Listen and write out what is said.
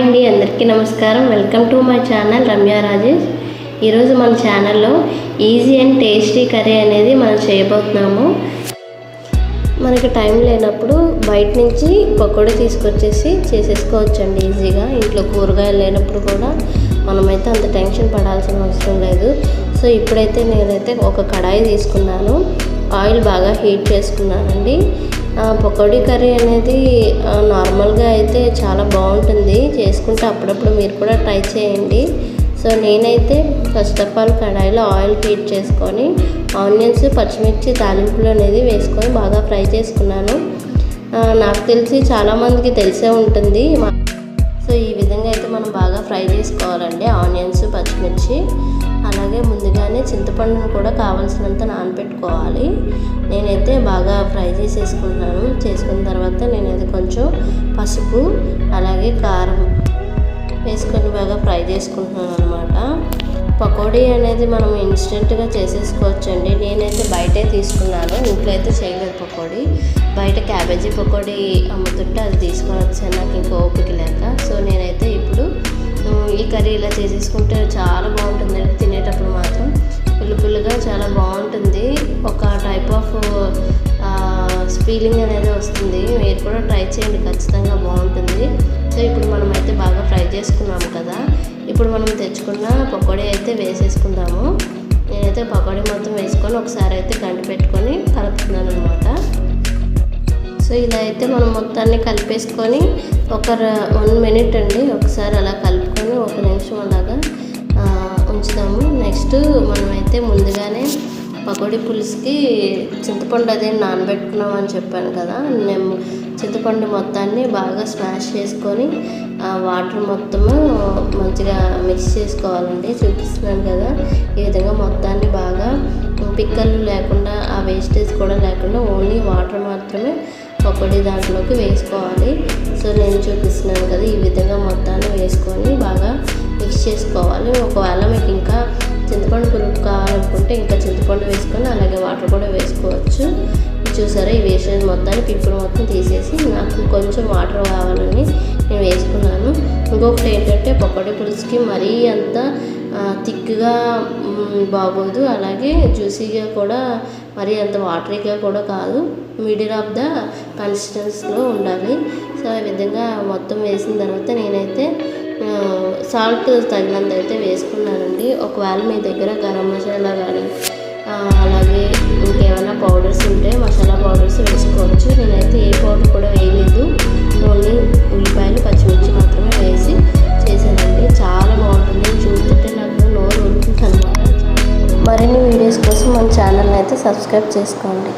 అండి అందరికీ నమస్కారం. Welcome to my channel Ramya Rajesh. ఈరోజు మన ఛానల్లో ఈజీ అండ్ టేస్టీ కర్రీ అనేది మనం చేయబోతున్నాము. మనకి టైం లేనప్పుడు బయట నుంచి పకోడీ తీసుకొచ్చేసి చేసేసుకోవచ్చండి ఈజీగా. ఇంట్లో కూరగాయలు లేనప్పుడు కూడా మనమైతే అంత టెన్షన్ పడాల్సిన అవసరం లేదు. సో ఇప్పుడైతే నేనైతే ఒక కడాయి తీసుకున్నాను. ఆయిల్ బాగా హీట్ చేసుకున్నానండి. పకోడీ కర్రీ అనేది నార్మల్గా అయితే చాలా బాగుంటుంది. చేసుకుంటే అప్పుడప్పుడు మీరు కూడా ట్రై చేయండి. సో నేనైతే ఫస్ట్ ఆఫ్ ఆల్ కడాయిలో ఆయిల్ హీట్ చేసుకొని ఆనియన్స్ పచ్చిమిర్చి తాలింపులు అనేది వేసుకొని బాగా ఫ్రై చేసుకున్నాను. నాకు తెలిసి చాలామందికి తెలిసే ఉంటుంది. మా- సో ఈ విధంగా అయితే మనం బాగా ఫ్రై చేసుకోవాలండి. ఆనియన్స్ పచ్చిమిర్చి అలాగే ముందుగానే చింతపండును కూడా కావాల్సినంత నానబెట్టుకోవాలి నేనైతే బాగా ఫ్రై చేసేసుకున్నాను చేసుకున్న తర్వాత నేనైతే కొంచెం పసుపు అలాగే కారం వేసుకొని బాగా ఫ్రై చేసుకుంటున్నాను అనమాట పకోడీ అనేది మనం ఇన్స్టెంట్గా చేసేసుకోవచ్చండి. నేనైతే బయటే తీసుకున్నాను. ఇంట్లో అయితే చేయలేదు పకోడీ. బయట క్యాబేజీ పకోడీ అమ్ముతుంటే అది తీసుకొని వచ్చాను. నాకు ఇంకా ఓపిక లేక. సో నేనైతే ఇప్పుడు ఈ కర్రీ ఇలా చేసేసుకుంటే చాలా బాగుంటుందండి తినేటప్పుడు మాత్రం పులుపులుగా చాలా బాగుంటుంది. ఒక టైప్ ఆఫ్ ఫీలింగ్ అనేది వస్తుంది. మీరు కూడా ట్రై చేయండి. ఖచ్చితంగా బాగుంటుంది. సో ఇప్పుడు మనమైతే బాగా ఫ్రై చేసుకున్నాము కదా. ఇప్పుడు మనం తెచ్చుకున్న పకోడీ అయితే వేసేసుకుందాము. నేనైతే పకోడీ మొత్తం వేసుకొని ఒకసారి అయితే గంట పెట్టుకొని కలుపుతున్నాను అనమాట సో ఇలా అయితే మనం మొత్తాన్ని కలిపేసుకొని ఒక వన్ మినిట్ అండి. ఒకసారి అలా కలుపుకొని ఒక నిమిషం అలాగా ఉంచుదాము. నెక్స్ట్ మనమైతే ముందుగానే పకోడీ పులుసుకి చింతపండు అదే నానబెట్టుకున్నాం అని చెప్పాను కదా. నేను చింతపండు మొత్తాన్ని బాగా స్మాష్ చేసుకొని ఆ వాటర్ మొత్తము మంచిగా మిక్స్ చేసుకోవాలండి. చూపిస్తున్నాను కదా. ఈ విధంగా మొత్తాన్ని బాగా పిక్కలు లేకుండా ఆ వేస్టేజ్ కూడా లేకుండా ఓన్లీ వాటర్ మాత్రమే పకోడీ దాంట్లోకి వేసుకోవాలి. సో నేను చూపిస్తున్నాను కదా ఈ విధంగా మొత్తాన్ని వేసుకొని బాగా మిక్స్ చేసుకోవాలి. ఒకవేళ మీకు అంటే ఇంకా చింతపండు వేసుకొని అలాగే వాటర్ కూడా వేసుకోవచ్చు. చూసారా ఈ వేసేది మొత్తాన్ని పిప్పులు మొత్తం తీసేసి నాకు కొంచెం వాటర్ కావాలని నేను వేసుకున్నాను. ఇంకొకటి ఏంటంటే పకోడీ పులుసుకి మరీ అంత థిక్గా బాగోదు. అలాగే జ్యూసీగా కూడా మరీ అంత వాటరీగా కూడా కాదు. మిడిల్ ఆఫ్ ద కన్సిస్టెన్స్లో ఉండాలి. సో ఈ విధంగా మొత్తం వేసిన తర్వాత నేనైతే సాల్ట్ తగినంత అయితే వేసుకున్నానండి ఒకవేళ మీ దగ్గర గరం మసాలా కానీ అలాగే ఇంకేమైనా పౌడర్స్ ఉంటే మసాలా పౌడర్స్ వేసుకోవచ్చు. నేనైతే ఏ పౌడర్ కూడా వేయలేదు. ఓన్లీ ఉల్లిపాయలు పచ్చిమిర్చి మాత్రమే వేసి చేశానండి. చాలా బాగుంటుంది. చూస్తుంటే నాకు నోరు ఉంటుంది అనమాట మరిన్ని వీడియోస్ కోసం మన ఛానల్ని అయితే సబ్స్క్రైబ్ చేసుకోండి.